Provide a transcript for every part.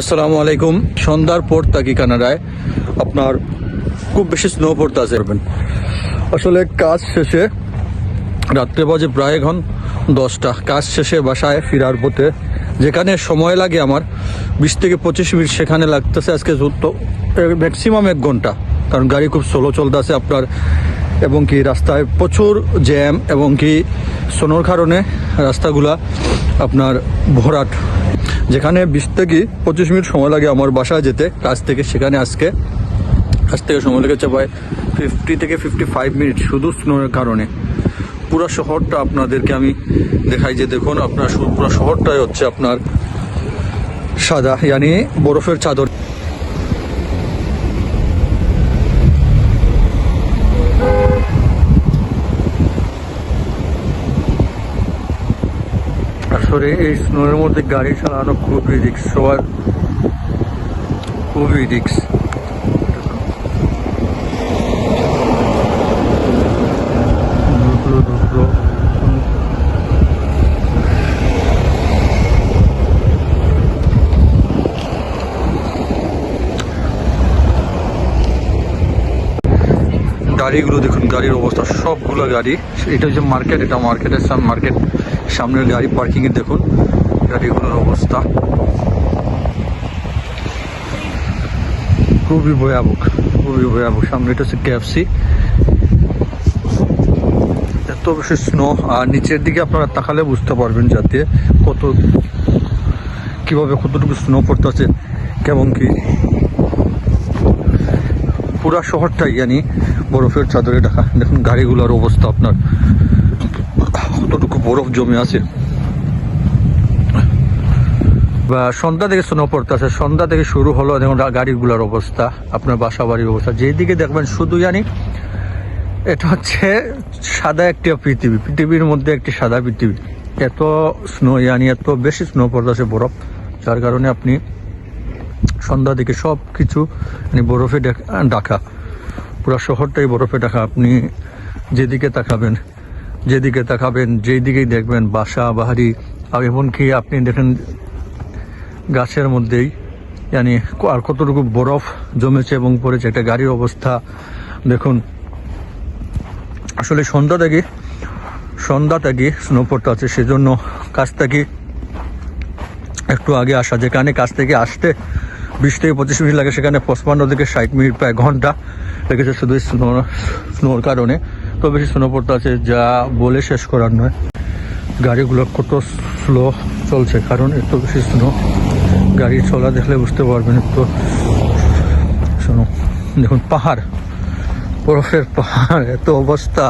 আসসালামু আলাইকুম। সন্ধ্যার পর থাকি কানাডায় আপনার খুব বেশি স্নো পড়তে আছে। আসলে কাজ শেষে রাত্রে বাজে প্রায় এখন দশটা। কাজ শেষে বাসায় ফেরার পথে যেখানে সময় লাগে আমার, বিশ থেকে পঁচিশ মিনিট সেখানে লাগতেছে। আজকে ম্যাক্সিমাম এক ঘণ্টা। কারণ গাড়ি খুব স্লো চলতেছে আপনার, এবং কি রাস্তায় প্রচুর জ্যাম এবং কি সোনোর কারণে রাস্তাগুলা আপনার ভরাট যেখানে বিশ থেকে পঁচিশ মিনিট সময় লাগে আমার বাসায় যেতে। কাজ থেকে সেখানে আজকে। আজ থেকে সময় লেগেছে প্রায় ফিফটি থেকে ফিফটি ফাইভ মিনিট শুধু স্নোর কারণে। পুরো শহরটা আপনাদেরকে আমি দেখাই যে দেখুন, আপনার পুরো শহরটাই হচ্ছে আপনার সাদা, ইয়ানি বরফের চাদর। আসলে এই স্নোর মধ্যে গাড়ি চালানো খুবই রিক্স সবার খুবই রিক্স গাড়িগুলো দেখুন, গাড়ির অবস্থা, সবগুলো গাড়ি। এটা হচ্ছে মার্কেট, এটা মার্কেটের সামনে মার্কেট সামনের গাড়ি পার্কিং এ দেখুন, গাড়িগুলোর অবস্থা। খুবই ভয়াবহ খুবই ভয়াবহ। সামনে এটা হচ্ছে ক্যাফসি এত বেশি স্নো আর নিচের দিকে আপনারা তাকালে বুঝতে পারবেন যাতে কত, কীভাবে কতটুকু স্নো পড়তেছে কেমন কি। পুরা শহরটাই, জানি। বরফের চাদরে ঢাকা। দেখুন গাড়িগুলোর অবস্থা আপনার। কতটুকু বরফ জমে আছে। বা সন্ধ্যা থেকে স্নো পড়তেছে। সন্ধ্যা থেকে শুরু হলো দেখুন গাড়িগুলোর অবস্থা, আপনার বাসা বাড়ির অবস্থা। যেদিকে দেখবেন শুধু জানি এটা হচ্ছে সাদা একটা পৃথিবী। পৃথিবীর মধ্যে একটি সাদা পৃথিবী। এত স্নো ইয়ানি, এত বেশি স্নো পড়তেছে বরফ, যার কারণে আপনি সন্ধ্যা দিকে সব কিছু মানে বরফে ঢাকা। পুরো শহরটাই বরফে ঢাকা। আপনি যেদিকে তাকাবেন যেদিকে তাকাবেন যেই দিকেই দেখবেন বাসা বাহারি আর এমনকি আপনি দেখেন গাছের মধ্যেই জানি আর কতটুকু বরফ জমেছে এবং পড়েছে একটা গাড়ির অবস্থা। দেখুন, আসলে সন্ধ্যা থেকে সন্ধ্যা থেকে স্নো পড়তে আছে, সেজন্য কাছ থেকে একটু আগে আসা, যেখানে কাছ থেকে আসতে বিশ থেকে পঁচিশ মিনিট লাগে, সেখানে পঁচপান্ন থেকে ষাট মিনিট, প্রায় ঘণ্টা লেগেছে শুধু স্নো, স্নোর কারণে। তো বেশি স্নো পড়তে আছে, যা বলে শেষ করার নয়। গাড়িগুলো কত স্লো চলছে, কারণ এত বেশি স্নো। গাড়ি চলা দেখলে বুঝতে পারবেন তো শোনো দেখুন, পাহাড়, বরফের পাহাড়, এত অবস্থা।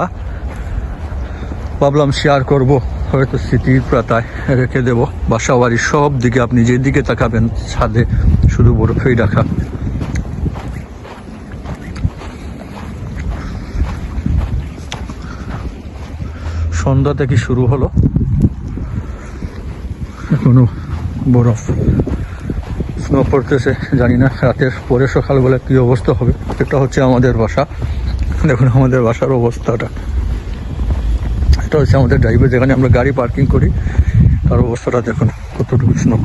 ভাবলাম শেয়ার করব, হয়তো স্মৃতির পাতায় রেখে দেব। বাসা বাড়ির সব দিকে আপনি যেদিকে তাকাবেন, ছাদে শুধু বরফেই রাখা সন্ধ্যা থেকে শুরু হলো। এখনও বরফ। স্নো পড়তেছে, জানি না রাতের পরে সকালবেলা কি অবস্থা হবে। এটা হচ্ছে আমাদের বাসা। দেখুন আমাদের বাসার অবস্থাটা। এটা হচ্ছে আমাদের ড্রাইভার যেখানে আমরা গাড়ি পার্কিং করি। তার অবস্থাটা দেখুন কতটুকু স্নো